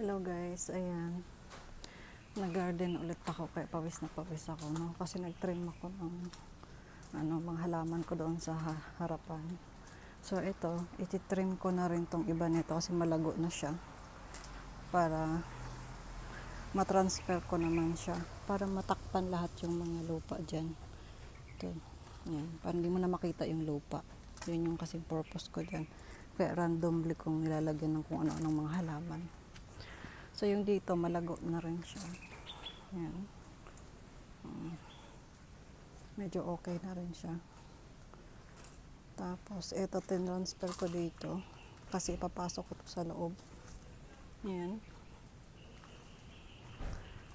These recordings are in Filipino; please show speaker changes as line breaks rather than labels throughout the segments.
Hello guys, ayan. Nag-garden ulit ako kaya pawis na pawis ako, no? Kasi nag-trim ako ng ano, mga halaman ko doon sa ha- harapan. So ito, ititrim ko na rin tong iba nito kasi malago na siya. Para matransfer ko naman siya. Para matakpan lahat yung mga lupa dyan. Ito, yan. Para hindi mo na makita yung lupa. Yun yung kasing purpose ko dyan. Kaya randomly kong nilalagyan ng kung ano-anong mga halaman. So yung dito, malago na rin siya. Yan. Mm. Medyo okay na rin siya. Tapos, ito tinransfer ko dito. Kasi ipapasok ko sa loob. Yan.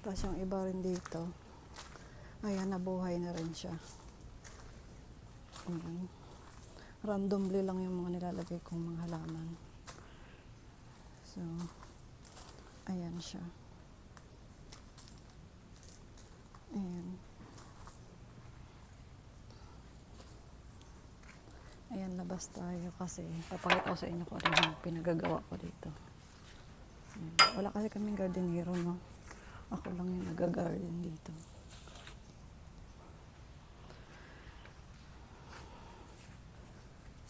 Tapos yung iba rin dito. Ayan, nabuhay na rin siya. Ayan. Randomly lang yung mga nilalagay kong mga halaman. So, ayan siya. Ayan. Ayan, labas tayo kasi papakita ko sa inyo kung ano yung pinagagawa ko dito. Ayan. Wala kasi kaming gardenero, no? Ako lang yung nag-garden dito.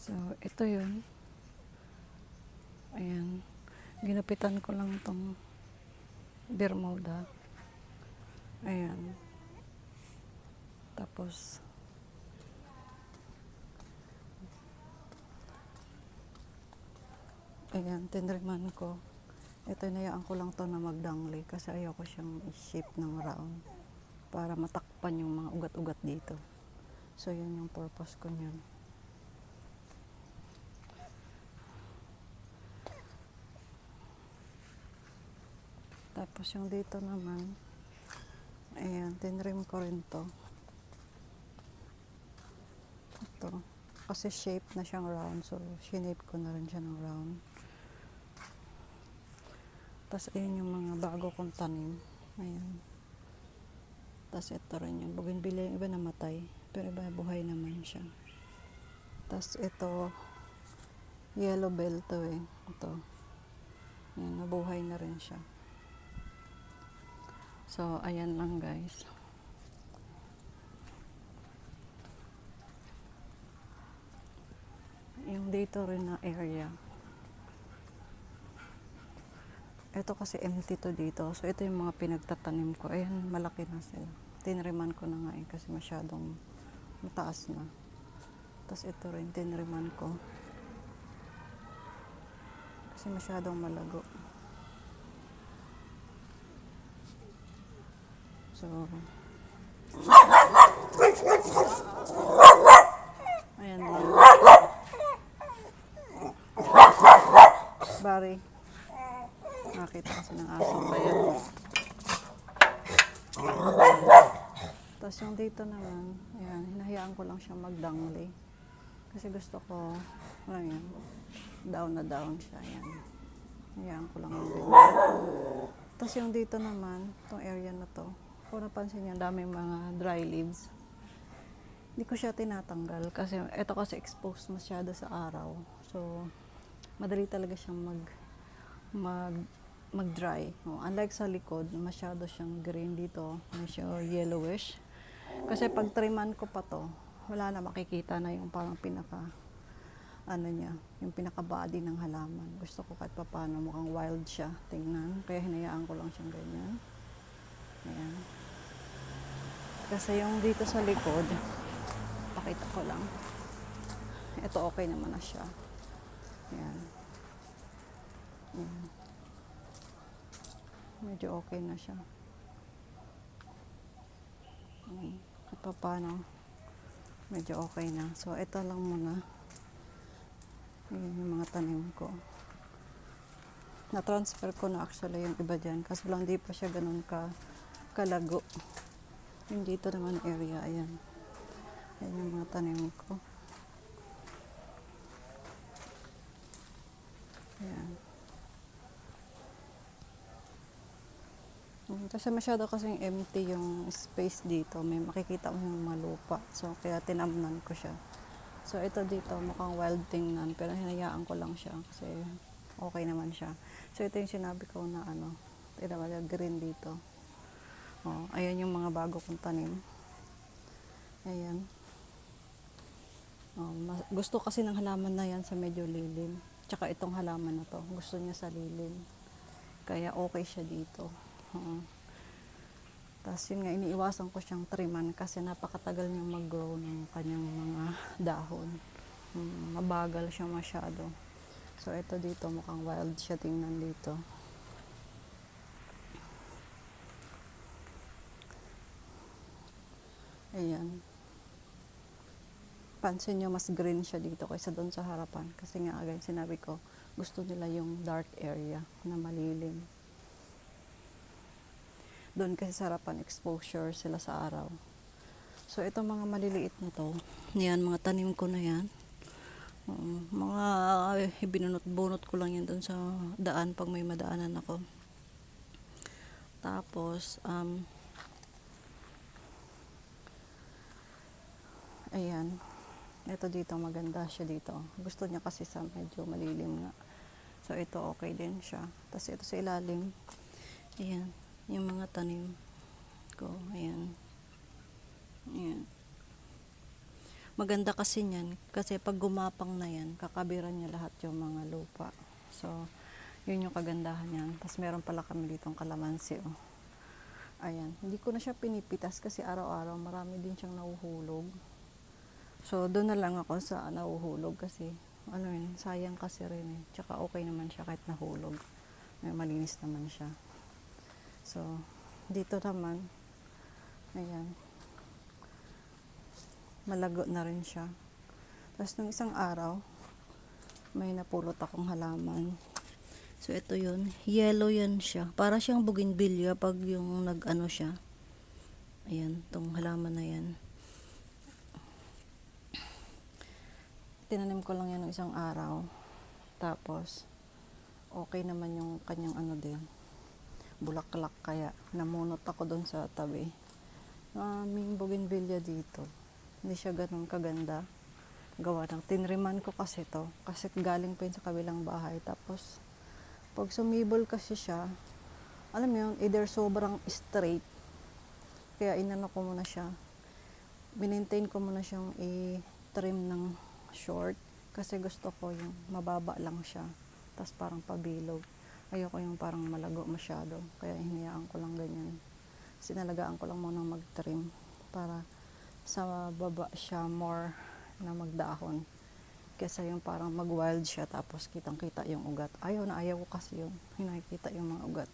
So, ito yun. Ayan. Ginapitan ko lang tong Bermuda. Ayan. Tapos, ayan, tinriman ko. Ito, inayaan ko lang to na magdangli kasi ayoko siyang i-shape ng round para matakpan yung mga ugat-ugat dito. So, yun yung purpose ko niyan. Tapos yung dito naman, ayan, tinrim ko rin to. Ito. Kasi shape na siyang round, so shinape ko na rin siya ng round. Tapos ayun yung mga bago kong tanim. Ayan. Tapos ito rin yung bougainvillea, yung iba namatay, pero iba buhay naman siya. Tapos ito, yellow bell to eh. Ito. Ayan, nabuhay na rin siya. So, ayan lang guys. Yung dito rin na area. Ito kasi empty to dito. So, ito yung mga pinagtatanim ko. Ayan, malaki na sila. Tinriman ko na nga eh kasi masyadong mataas na. Tapos ito rin, tinriman ko. Kasi masyadong malago. So, ayan lang. Bari. Nakita kasi ng aso pa yan. Tapos yung dito naman, ayan, hinahayaan ko lang siya magdangli. Kasi gusto ko, ayan, down na down siya, ayan. Hinahayaan ko lang ganyan. Tapos yung dito naman, itong area na to, kung napansin ang daming mga dry leaves. Hindi ko siya tinatanggal kasi ito kasi exposed masyado sa araw. So, madali talaga siyang mag mag mag-dry. No, unlike sa likod, masyado siyang green dito, medyo yellowish. Kasi pag triman ko pa to, wala na makikita na yung parang pinaka ano niya, yung pinaka body ng halaman. Gusto ko kahit paano mukhang wild siya, tingnan. Kaya hinayaan ko lang siyang ganyan. Ayan. Kasi yung dito sa likod, pakita ko lang. Ito okay naman na siya. Ayan. Ayan. Medyo okay na siya. Ayan. Pa paano, medyo okay na. So, ito lang muna. Ayan yung mga tanim ko. Na-transfer ko na actually yung iba dyan. Kasi lang di pa siya ganun ka kalago. Yung dito naman area, ayan. Ayan yung mga tanim ko. Ayan. Mm, Kasi masyado kasing empty yung space dito. May makikita mo yung mga lupa. So, kaya tinamnan ko siya. So, ito dito, mukhang wild tingnan. Pero hinayaan ko lang siya kasi okay naman siya. So, ito yung sinabi ko na ano, tinawag green dito. Oh, ayan yung mga bago kong tanim. Ayan. Oh, mas- gusto kasi ng halaman na yan sa medyo lilim. Tsaka itong halaman na to, gusto niya sa lilim. Kaya okay siya dito. Oo. Tapos yun nga, iniiwasan ko siyang triman kasi napakatagal niyang mag-grow ng kanyang mga dahon. Mm, mabagal siya masyado. So, ito dito, mukhang wild siya tingnan dito. Ayan. Pansin nyo, mas green siya dito kaysa doon sa harapan. Kasi nga, agad sinabi ko, gusto nila yung dark area na malilim. Doon kasi sa harapan, exposure sila sa araw. So, itong mga maliliit na to, yan, mga tanim ko na yan. Oo, mga uh, binunot-bunot ko lang yan doon sa daan pag may madaanan ako. Tapos, um, ayan, ito dito, maganda siya dito. Gusto niya kasi sa medyo malilim nga. So, ito okay din siya. Tapos, ito sa ilalim, ayan, yung mga tanim ko, ayan. Ayan. Maganda kasi niyan kasi pag gumapang na yan, kakabiran niya lahat yung mga lupa. So, yun yung kagandahan niyan. Tapos meron pala kami ditong kalamansi. Oh. Ayan. Hindi ko na siya pinipitas kasi araw-araw marami din siyang nahuhulog. So, doon na lang ako sa nahuhulog kasi ano yun, sayang kasi rin eh. Tsaka okay naman siya kahit nahulog. May malinis naman siya. So, dito naman, ayan, malago na rin siya. Tapos nung isang araw, may napulot akong halaman. So ito yun, yellow yan siya. Para siyang bougainvillea pag yung nag-ano siya. Ayan, tong halaman na yan. Tinanim ko lang yan ng isang araw. Tapos, okay naman yung kanyang ano din. Bulaklak kaya. Namunot ako doon sa tabi. Maraming bougainvillea dito hindi siya ganun kaganda gawa ng tinriman ko kasi to kasi galing pa yun sa kabilang bahay tapos pag sumibol kasi siya alam mo yun either sobrang straight kaya inano ko muna siya binintain ko muna siyang i-trim ng short kasi gusto ko yung mababa lang siya tapos parang pabilog. Ayoko yung parang malago masyado kaya hinayaan ko lang ganyan. Sinalagaan ko lang muna mag-trim para sa baba siya more na magdahon kesa yung parang mag-wild siya tapos kitang kita yung ugat. Ayaw na ayaw ko kasi yun hinakita yung mga ugat.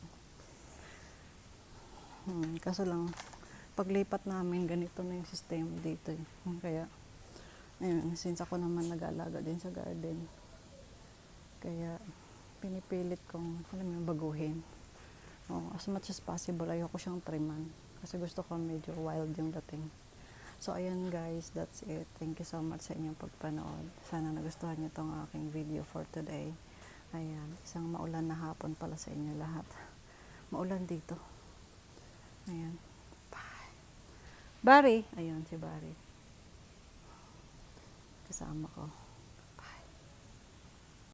Hmm, kaso lang paglipat namin ganito na yung system dito eh. Kaya ayun, since ako naman nag-aalaga din sa garden kaya pinipilit kong alam mo baguhin oh, as much as possible ayoko siyang triman kasi gusto ko medyo wild yung dating So, ayun guys, that's it. Thank you so much sa inyong pagpanood. Sana nagustuhan niyo tong aking video for today. Ayan, isang maulan na hapon pala sa inyo lahat. Maulan dito. Ayan. Barry! Ayun, si Barry. Kasama ko.